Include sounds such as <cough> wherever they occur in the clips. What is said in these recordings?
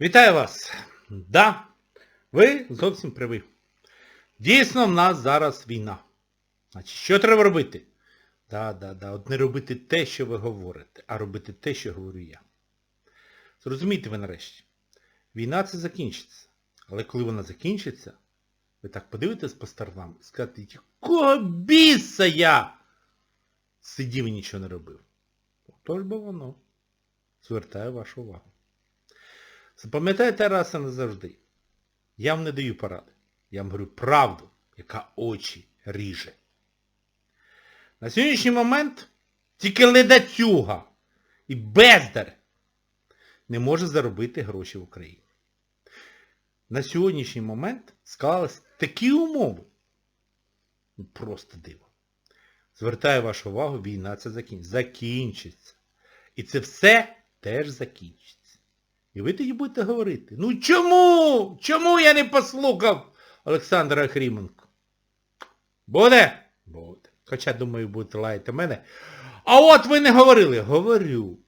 Вітаю вас! Да, ви зовсім праві. Дійсно, в нас зараз війна. Значить, що треба робити? Да, да, да. От не робити те, що ви говорите, а робити те, що говорю я. Зрозумійте ви нарешті. Війна це закінчиться. Але коли вона закінчиться, ви так подивитесь по сторонам і скажете, якого біса я сидів і нічого не робив. Тож би воно. Звертаю вашу увагу. Запам'ятайте раз і назавжди. Я вам не даю поради. Я вам говорю правду, яка очі ріже. На сьогоднішній момент тільки ледацюга і бездар не може заробити гроші в Україні. На сьогоднішній момент склались такі умови. Ну, Просто диво. Звертаю вашу увагу, війна це закінчиться. Закінчиться. І це все теж закінчиться. І ви тоді будете говорити, ну чому? Чому я не послухав Олександра Хріменко? Буде? Буде. Хоча, думаю, будете лаяти мене. А от ви не говорили. Говорю,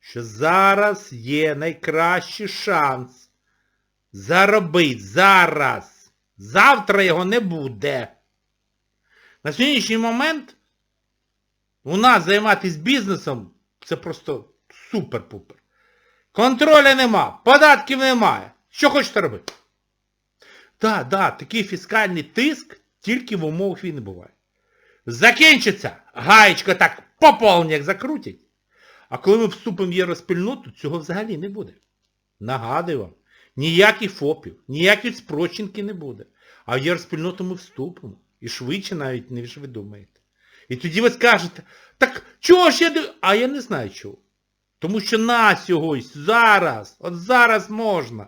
що зараз є найкращий шанс заробити. Зараз. Завтра його не буде. На сьогоднішній момент у нас займатися бізнесом це просто супер-пупер. Контроля нема, податків немає. Що хочете робити? Так, так, такий фіскальний тиск тільки в умовах війни буває. Закінчиться, гаєчко так поповні, як закрутять. А коли ми вступимо в євроспільноту, цього взагалі не буде. Нагадую вам, ніяких ФОПів, ніяких спрощенки не буде. А в євроспільноту ми вступимо. І швидше навіть, ніж ви думаєте. І тоді ви скажете, так чого ж я. А я не знаю чого. Тому що на сьогодні, зараз, от зараз можна.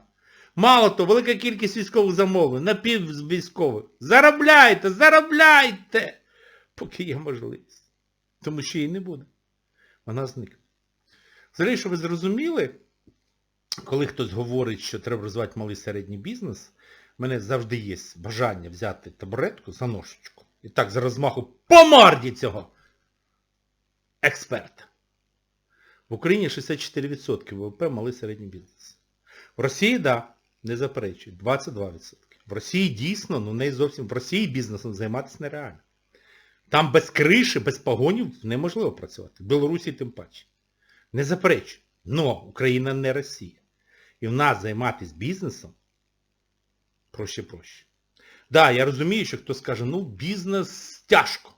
Мало то, велика кількість військових замовлень, напіввійськових. Заробляйте, заробляйте, поки є можливість. Тому що її не буде. Вона зникне. Взагалі, що ви зрозуміли, коли хтось говорить, що треба розвивати малий середній бізнес, в мене завжди є бажання взяти табуретку за ножичку і так за розмаху по морді цього експерта. В Україні 64% ВВП малий середній бізнес. В Росії, да, не заперечують, 22%. В Росії дійсно, ну не зовсім, в Росії бізнесом займатися нереально. Там без криші, без погонів неможливо працювати. В Білорусі тим паче. Не заперечую. Но Україна не Росія. І в нас займатися бізнесом проще-проще. Да, я розумію, що хтось скаже, ну бізнес тяжко.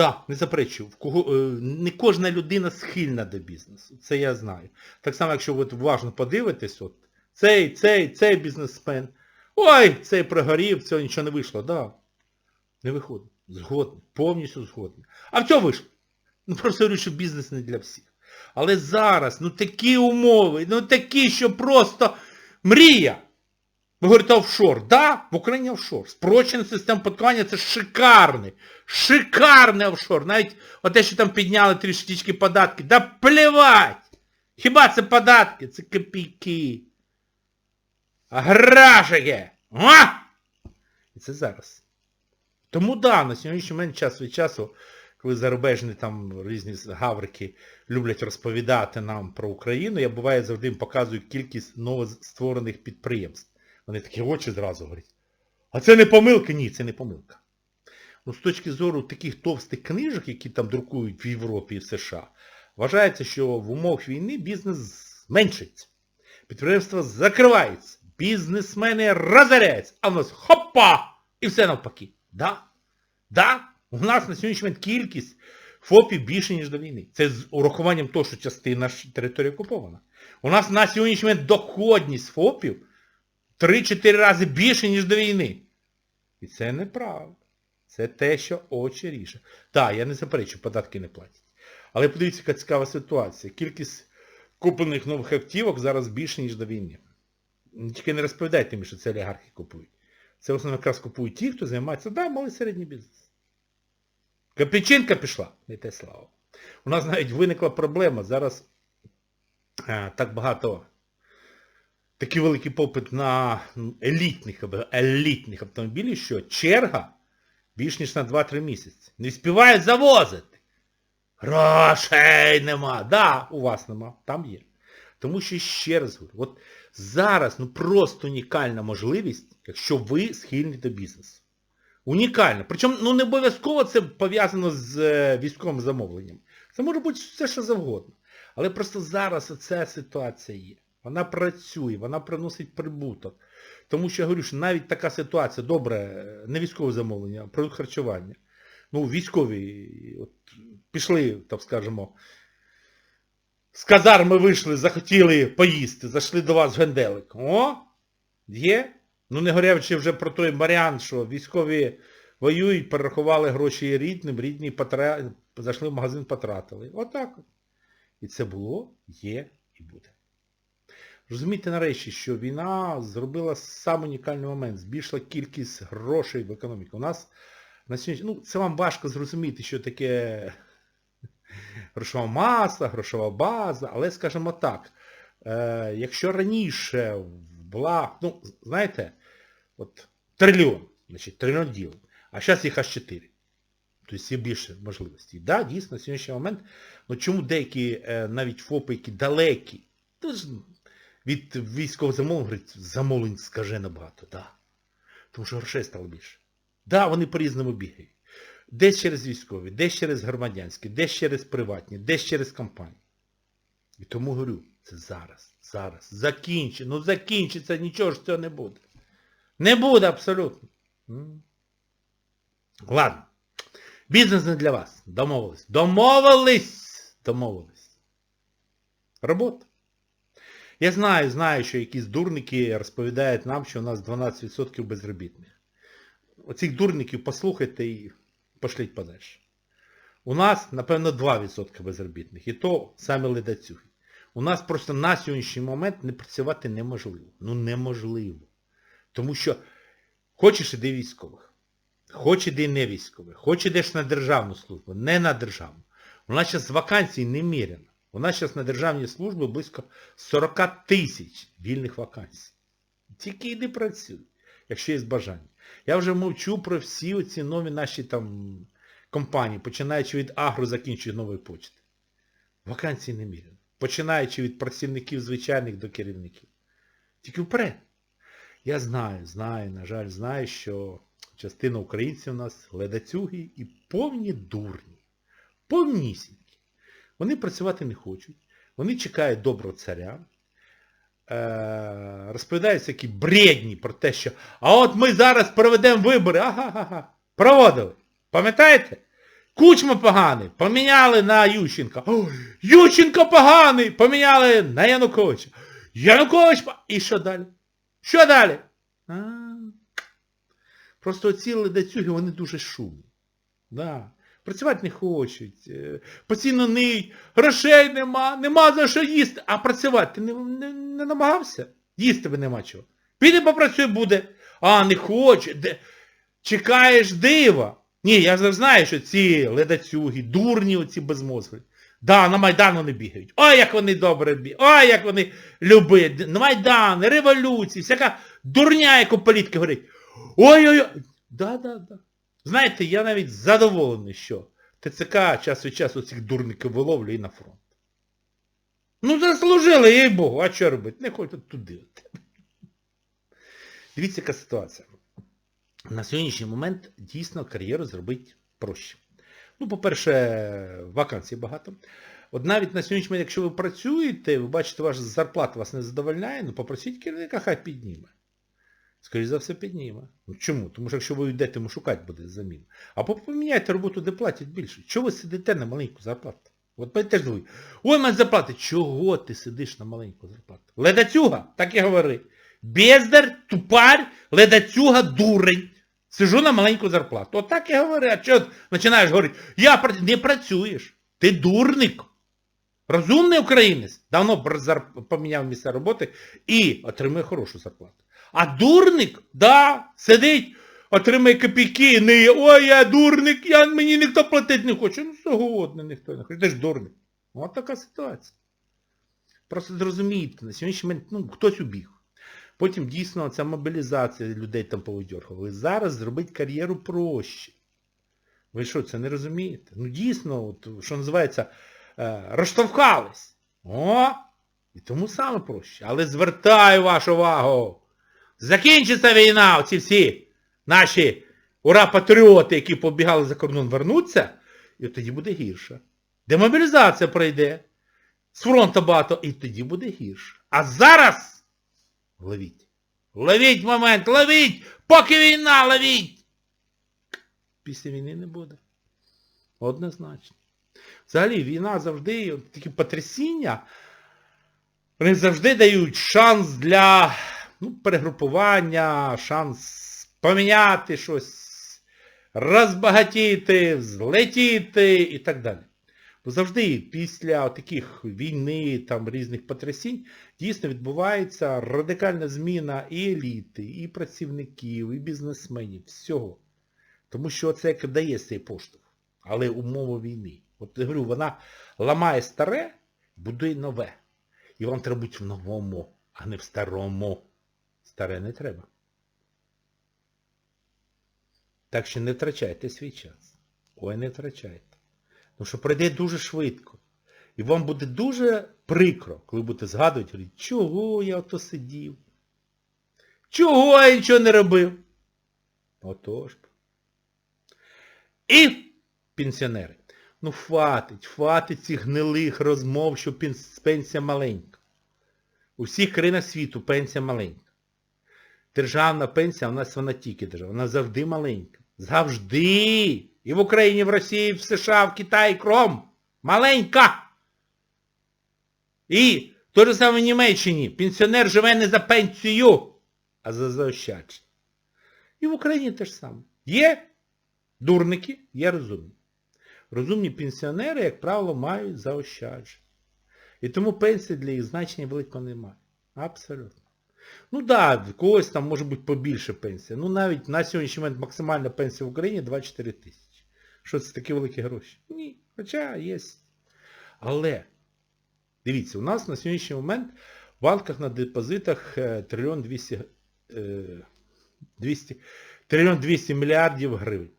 Да, не заперечую, е, не кожна людина схильна до бізнесу. Це я знаю. Так само, якщо ви уважно подивитесь, от, цей, цей, цей бізнесмен, ой, цей прогорів, цього нічого не вийшло. Да. Не виходить. Згодний. Повністю згодний. А в чому вийшло? Ну просто говорю, бізнес не для всіх. Але зараз, ну такі умови, ну такі, що просто мрія. Ви говорите офшор. Да, в Україні офшор. Спрощена система податкування це шикарний. Шикарний офшор. Навіть те, що там підняли трішечки податки. Да плевать! Хіба це податки? Це копійки. А грошики! А? І це зараз. Тому да, на сьогоднішній момент час від часу, коли зарубежні там різні гаврики люблять розповідати нам про Україну, я буває завжди їм показую кількість новостворених підприємств. Вони такі очі зразу говорять. А це не помилка? Ні, це не помилка. Ну, з точки зору таких товстих книжок, які там друкують в Європі і в США, вважається, що в умовах війни бізнес зменшується. Підприємства закриваються, бізнесмени розоряються, а в нас хопа! І все навпаки. Да? Да? У нас на сьогоднішній момент кількість ФОПів більше, ніж до війни. Це з урахуванням того, що частина території окупована. У нас на сьогоднішній момент доходність ФОПів 3-4 рази більше, ніж до війни. І це неправда. Це те, що очі ріже. Так, я не заперечую, податки не платять. Але подивіться, яка цікава ситуація. Кількість куплених нових автівок зараз більше, ніж до війни. Тільки не розповідайте мені, що це олігархи купують. Це в основному якраз купують ті, хто займається, да, малий середній бізнес. Копійчинка пішла, не те слава. У нас навіть виникла проблема. Зараз е, так багато, такий великий попит на елітних, елітних автомобілів, що черга більш ніж на 2-3 місяці. Не співають завозити. Грошей нема. Да, у вас нема, там є. Тому що ще раз говорю, от Зараз ну просто унікальна можливість, якщо ви схильні до бізнесу. Унікально. Причому ну, не обов'язково це пов'язано з е, військовим замовленням. Це може бути все, що завгодно. Але просто зараз ця ситуація є. Вона працює, вона приносить прибуток. Тому що я говорю, що навіть така ситуація, добре, не військове замовлення, а продукт харчування. Ну, військові от, пішли, так скажемо, з казарми вийшли, захотіли поїсти, зайшли до вас в генделик. О, є. Ну не говорячи вже про той варіант, що військові воюють, перерахували гроші рідним, рідні потра... зайшли в магазин, потратили. Отак от. І це було, є і буде. Розумієте нарешті, що війна зробила сам унікальний момент, збільшила кількість грошей в економіку. У нас на сьогодні, ну це вам важко зрозуміти, що таке <laughs> грошова маса, грошова база, але скажімо так, е, якщо раніше була, ну, знаєте, от трильйон, значить, трильйон діл, а зараз їх аж 4. Тобто є більше можливостей. Да, дійсно, на сьогоднішній момент, ну чому деякі е, навіть ФОПи, які далекі, то ж від військового замовлення, говорять, замовлень скажено багато, да. Тому що грошей стало більше. Да, вони по-різному бігають. Десь через військові, десь через громадянські, десь через приватні, десь через компанії. І тому говорю, це зараз, зараз. Закінчи. Ну закінчиться, нічого ж цього не буде. Не буде абсолютно. Ладно. Бізнес не для вас. Домовились. Домовились! Домовились. Робота. Я знаю, знаю, що якісь дурники розповідають нам, що у нас 12% безробітних. Оцих дурників послухайте і пошліть подальше. У нас, напевно, 2% безробітних. І то саме ледацюги. У нас просто на сьогоднішній момент не працювати неможливо. Ну неможливо. Тому що хочеш іди військових, хоч іди не військових, хоч ідеш на державну службу, не на державну. У нас зараз вакансій неміряно. У нас зараз на державній службі близько 40 тисяч вільних вакансій. Тільки йди працюй, якщо є бажання. Я вже мовчу про всі оці нові наші там компанії, починаючи від агро, закінчуючи нової почти. Вакансій неміряно. Починаючи від працівників звичайних до керівників. Тільки вперед. Я знаю, знаю, на жаль, знаю, що частина українців у нас ледацюги і повні дурні. Повнісінькі. Вони працювати не хочуть. Вони чекають доброго царя. Е, розповідають всякі бредні про те, що а от ми зараз проведемо вибори. Ага-га-га. Проводили. Пам'ятаєте? Кучма поганий. Поміняли на Ющенка. О, Ющенко поганий. Поміняли на Януковича. Янукович... І що далі? Що далі? А, Просто ці ледацюги, вони дуже шумні. Да. Працювати не хочуть. е, Постійно ниють, грошей нема, нема за що їсти. А працювати ти не, не, не намагався? Їсти би нема чого. Піди попрацюй буде. А, не хоче. Де? Чекаєш дива. Ні, я ж знаю, що ці ледацюги, дурні оці безмозглі. Да, на Майдан вони бігають. Ой, як вони добре бігають. Ой, як вони люблять. На Майдан, революції, всяка дурня, як у політики говорить. Ой-ой-ой. Да, да, да. Знаєте, я навіть задоволений, що ТЦК час від часу цих дурників виловлює на фронт. Ну заслужили, їй Богу, а що робити? Не хочуть туди. Дивіться, яка ситуація. На сьогоднішній момент дійсно кар'єру зробити проще. Ну, по-перше, вакансій багато. От навіть на сьогоднішній момент, якщо ви працюєте, ви бачите, ваша зарплата вас не задовольняє, ну попросіть керівника, хай підніме. Скоріше за все, підніме. Ну чому? Тому що якщо ви йдете, йому шукати буде заміну. Або поміняйте роботу, де платять більше. Чого ви сидите на маленьку зарплату? От ви теж думаєте, ой, мене зарплати. Чого ти сидиш на маленьку зарплату? Ледацюга, так і говори. Бездар, тупарь, ледацюга, дурень. Сижу на маленьку зарплату. От так і говори. А чого починаєш говорити? Я пра- не працюєш. Ти дурник. Розумний українець давно поміняв місце роботи і отримує хорошу зарплату. А дурник, да, сидить, отримує копійки, не ой, я дурник, я, мені ніхто платити не хоче. Ну, сьогодні ніхто не хоче. Ти ж дурник. Ось така ситуація. Просто зрозумійте, на сьогоднішній момент, ну, хтось убіг. Потім дійсно ця мобілізація людей там повидьоргували. Зараз зробити кар'єру проще. Ви що, це не розумієте? Ну дійсно, от, що називається, е, розштовхались. О! І тому саме проще. Але звертаю вашу увагу. Закінчиться війна, оці всі наші ура-патріоти, які побігали за кордон, вернуться, і тоді буде гірше. Демобілізація пройде. З фронту багато, і тоді буде гірше. А зараз ловіть. Ловіть момент, ловіть! Поки війна, ловіть! Після війни не буде. Однозначно. Взагалі, війна завжди, такі потрясіння, вони завжди дають шанс для ну, перегрупування, шанс поміняти щось, розбагатіти, злетіти і так далі. Бо завжди після таких війни, там різних потрясінь, дійсно відбувається радикальна зміна і еліти, і працівників, і бізнесменів, всього. Тому що це як дає цей поштовх. Але умови війни. От я говорю, вона ламає старе, будує нове. І вам треба бути в новому, а не в старому. Старе не треба. Так що не втрачайте свій час. Ой, не втрачайте. Тому що пройде дуже швидко. І вам буде дуже прикро, коли будете згадувати, говорити, чого я ото сидів? Чого я нічого не робив? Отож. І пенсіонери. Ну хватить, хватить цих гнилих розмов, що пенсія маленька. У всіх країнах світу пенсія маленька. Державна пенсія, у нас вона тільки державна, вона завжди маленька. Завжди! І в Україні, в Росії, в США, в Китаї, кром. Маленька! І то же саме в Німеччині. Пенсіонер живе не за пенсію, а за заощадження. І в Україні те ж саме. Є дурники, є розумні. Розумні пенсіонери, як правило, мають заощадження. І тому пенсії для їх значення великого немає. Абсолютно. Ну да, когось там може бути побільше пенсія. Ну навіть на сьогоднішній момент максимальна пенсія в Україні 24 тисячі. Що це такі великі гроші? Ні. Хоча є. Але, дивіться, у нас на сьогоднішній момент в банках на депозитах е, трильйон 200, е, 200, трильйон 200 мільярдів гривень.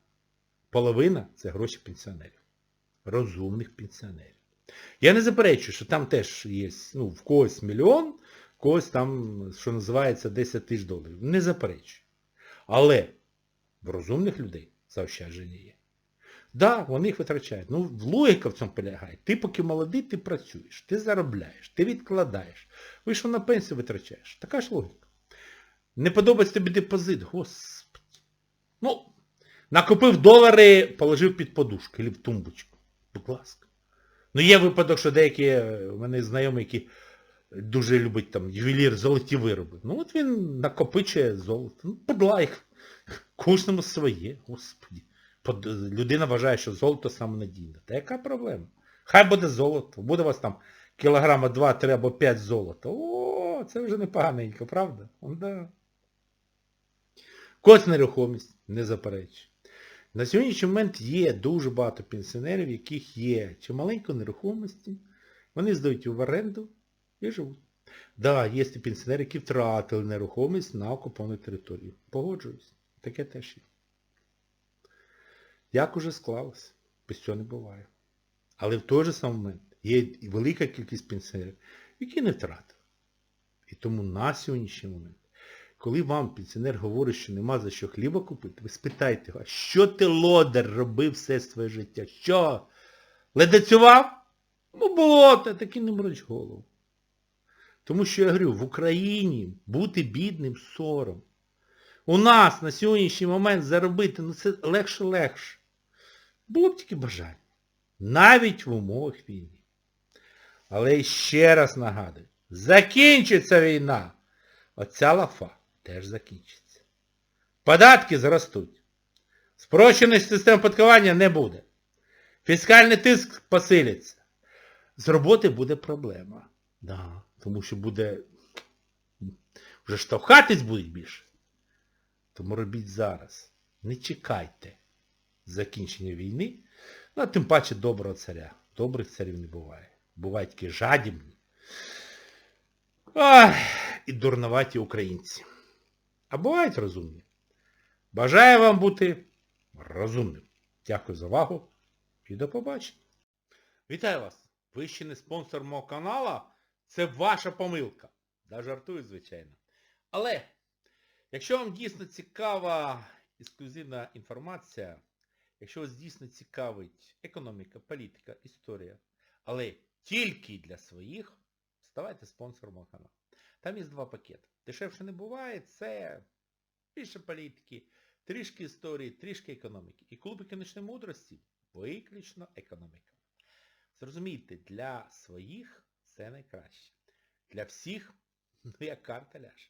Половина це гроші пенсіонерів. Розумних пенсіонерів. Я не заперечую, що там теж є, ну, в когось мільйон, когось там, що називається, 10 тисяч доларів. Не заперечую. Але в розумних людей заощадження є. Да, вони їх витрачають. Ну, логіка в цьому полягає. Ти поки молодий, ти працюєш, ти заробляєш, ти відкладаєш. Вийшов на пенсію витрачаєш. Така ж логіка. Не подобається тобі депозит, господи. Ну, накопив долари, положив під подушку або в тумбочку. Будь ласка. Ну є випадок, що деякі е, у мене знайомі, які дуже люблять там ювелір, золоті вироби. Ну от він накопичує золото. Ну, ласка. Кожному своє, господі. Под- Людина вважає, що золото саме надійне. Та яка проблема? Хай буде золото. Буде у вас там кілограма 2, 3 або 5 золота. О, це вже непоганенько, правда? Да. Когось нерухомість, не заперечую. На сьогоднішній момент є дуже багато пенсіонерів, яких є чималенько нерухомості. Вони здають в оренду і живуть. Да, є ті пенсіонери, які втратили нерухомість на окупованій території. Погоджуюсь. Таке теж є. Як уже склалося? Без цього не буває. Але в той же самий момент є велика кількість пенсіонерів, які не втратили. І тому на сьогоднішній момент, коли вам пенсіонер говорить, що нема за що хліба купити, ви спитайте його, що ти лодар робив все своє життя? Що? Ледацював? Ну було, та таки не мороч голову. Тому що я говорю, в Україні бути бідним сором. У нас на сьогоднішній момент заробити, ну це легше-легше. Було б тільки бажання. Навіть в умовах війни. Але ще раз нагадую, закінчиться війна. Оця лафа теж закінчиться. Податки зростуть. Спрощеної системи податковання не буде. Фіскальний тиск посилиться. З роботи буде проблема. Да, тому що буде... Вже штовхатись будуть більше. Тому робіть зараз. Не чекайте закінчення війни. Ну, а тим паче доброго царя. Добрих царів не буває. Бувають такі жадібні. Ой, і дурноваті українці. А бувають розумні. Бажаю вам бути розумним. Дякую за увагу і до побачення. Вітаю вас! Ви ще не спонсор мого канала? Це ваша помилка. Да, жартую, звичайно. Але, якщо вам дійсно цікава ексклюзивна інформація, якщо вас дійсно цікавить економіка, політика, історія, але тільки для своїх, ставайте спонсором мого каналу. Там є два пакети. Дешевше не буває, це більше політики, трішки історії, трішки економіки. І клуб економічної мудрості виключно економіка. Зрозумійте, для своїх це найкраще. Для всіх, ну як карта ляже.